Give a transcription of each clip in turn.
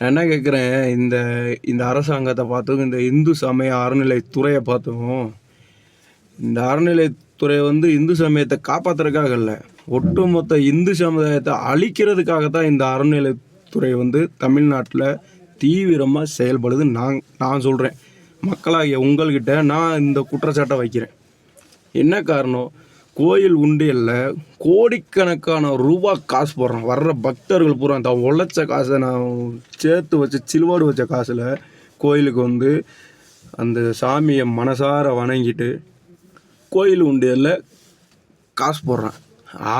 நான் என்ன கேட்குறேன் இந்த இந்த அரசாங்கத்தை பார்த்தும் இந்த இந்து சமய அறநிலைத்துறையை பார்த்தும் இந்த அறநிலைத்துறை வந்து இந்து சமயத்தை காப்பாத்துறதுக்காக இல்லை ஒட்டுமொத்த இந்து சமுதாயத்தை அழிக்கிறதுக்காக தான் இந்த அறநிலைத்துறை வந்து தமிழ்நாட்டில் தீவிரமாக செயல்படுது. நான் நான் சொல்கிறேன் மக்களாகிய உங்கள்கிட்ட நான் இந்த குற்றச்சாட்டை வைக்கிறேன். என்ன காரணம்? கோயில் உண்டியலில் கோடிக்கணக்கான ரூபா காசு போடுறான். வர்ற பக்தர்கள் பூரா தான் உழைச்ச காசை நான் சேர்த்து வச்ச சிலுவாடு வச்ச காசில் கோயிலுக்கு வந்து அந்த சாமியை மனசார வணங்கிட்டு கோயில் உண்டியலில் காசு போடுறான்.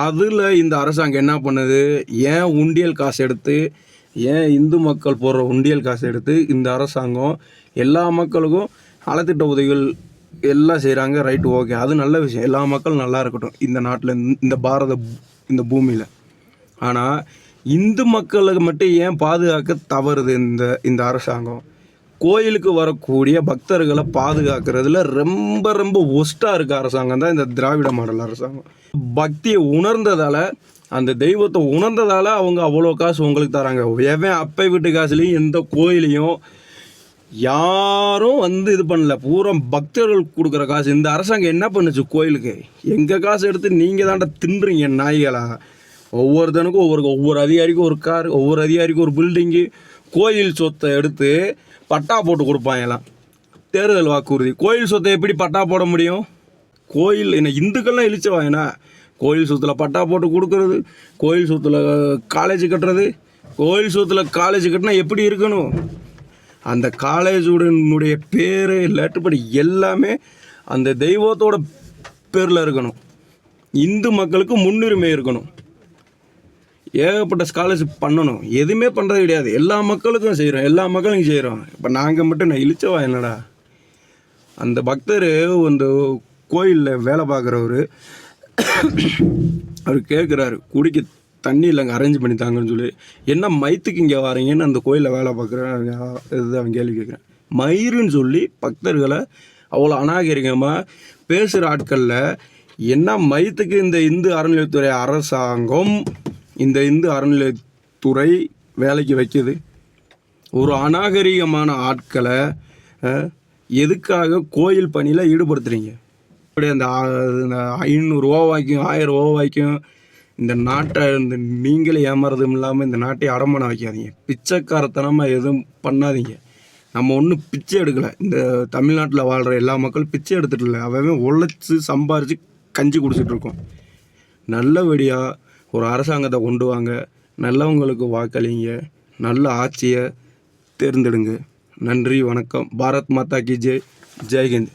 அதில் இந்த அரசாங்கம் என்ன பண்ணுது? ஏன் உண்டியல் காசு எடுத்து ஏன் இந்து மக்கள் போடுற உண்டியல் காசு எடுத்து இந்த அரசாங்கம் எல்லா மக்களுக்கும் நலத்திட்ட உதவிகள் எல்லாம் செய்கிறாங்க ரைட்டு ஓகே அது நல்ல விஷயம். எல்லா மக்களும் நல்லா இருக்கட்டும். இந்த நாட்டில் இந்த பாரத இந்த பூமியில். ஆனால் இந்து மக்களுக்கு மட்டும் ஏன் பாதுகாக்க தவறுது இந்த இந்த அரசாங்கம்? கோயிலுக்கு வரக்கூடிய பக்தர்களை பாதுகாக்கிறதுல ரொம்ப ரொம்ப ஒஸ்ட்டாக இருக்க அரசாங்கம் தான் இந்த திராவிட மாடல் அரசாங்கம். பக்தியை உணர்ந்ததால் அந்த தெய்வத்தை உணர்ந்ததால் அவங்க அவ்வளோ காசு உங்களுக்கு தராங்க. எவன் அப்பை வீட்டு காசுலேயும் எந்த கோயிலையும் யாரும் வந்து இது பண்ணல. பூரா பக்தர்கள் கொடுக்குற காசு. இந்த அரசாங்கம் என்ன பண்ணுச்சு கோயிலுக்கு? எங்கள் காசு எடுத்து நீங்கள் தாண்டா தின்றீங்க நாய்களா? ஒவ்வொருத்தனுக்கும் ஒவ்வொரு ஒவ்வொரு அதிகாரிக்கும் ஒரு கார் ஒவ்வொரு அதிகாரிக்கும் ஒரு பில்டிங்கு கோயில் சொத்தை எடுத்து பட்டா போட்டு கொடுப்பாங்கலாம் தேர்தல் வாக்குறுதி. கோயில் சொத்தை எப்படி பட்டா போட முடியும்? கோயில் என்ன இந்துக்கள்லாம் இழிச்சவாங்கண்ணா கோயில் சொத்தில் பட்டா போட்டு கொடுக்கறது கோயில் சொத்தில் காலேஜ் கட்டுறது. கோயில் சொத்தில் காலேஜ் கட்டினா எப்படி இருக்கணும்? அந்த காலேஜுடனுடைய பேர் லெட்டர்படி எல்லாமே அந்த தெய்வத்தோட பேரில் இருக்கணும். இந்து மக்களுக்கு முன்னுரிமை இருக்கணும். ஏகப்பட்ட ஸ்காலர்ஷிப் பண்ணணும். எதுவுமே பண்ணுறது கிடையாது. எல்லா மக்களுக்கும் செய்கிறோம் எல்லா மக்களுக்கும் செய்கிறோம் இப்போ நாங்கள் மட்டும் நான் இழிச்சவா என்னடா? அந்த பக்தர் அந்த கோயிலில் வேலை பார்க்குறவர் அவர் கேட்குறாரு குடிக்க தண்ணி இல்லைங்க அரேஞ்ச் பண்ணி தாங்கன்னு சொல்லி. என்ன மயத்துக்கு இங்கே வரீங்கன்னு அந்த கோயிலில் வேலை பார்க்குறேன் இது அவன் கேள்வி கேட்குறேன். மயிருன்னு சொல்லி பக்தர்களை அவ்வளோ அநாகரிகமாக பேசுகிற ஆட்களில் என்ன மயத்துக்கு இந்த இந்து அறநிலையத்துறை அரசாங்கம் இந்த இந்து அறநிலையத்துறை வேலைக்கு வைக்கிது? ஒரு அநாகரிகமான ஆட்களை எதுக்காக கோயில் பணியில் ஈடுபடுத்துகிறீங்க இப்படி அந்த ஆ- வாய்க்கும் ஆயிரம் ஆயிரம் ரூபாய்க்கும் இந்த நாட்டை இந்த நீங்களே ஏமாறதும் இல்லாமல் இந்த நாட்டை அடமானம் வைக்காதீங்க பிச்சைக்காரத்தனமாக எதுவும் பண்ணாதீங்க. நம்ம ஒன்றும் பிச்சை எடுக்கலை. இந்த தமிழ்நாட்டில் வாழ்கிற எல்லா மக்களும் பிச்சை எடுத்துகிட்டு இல்லை. அவன் உழைச்சி சம்பாரித்து கஞ்சி குடிச்சிட்ருக்கோம் நல்லபடியாக ஒரு அரசாங்கத்தை கொண்டு வாங்க. நல்லவங்களுக்கு வாக்களிங்க. நல்ல ஆட்சியை தேர்ந்தெடுங்க. நன்றி வணக்கம். பாரத் மாதா கி ஜெய். ஜெய்ஹிந்த்.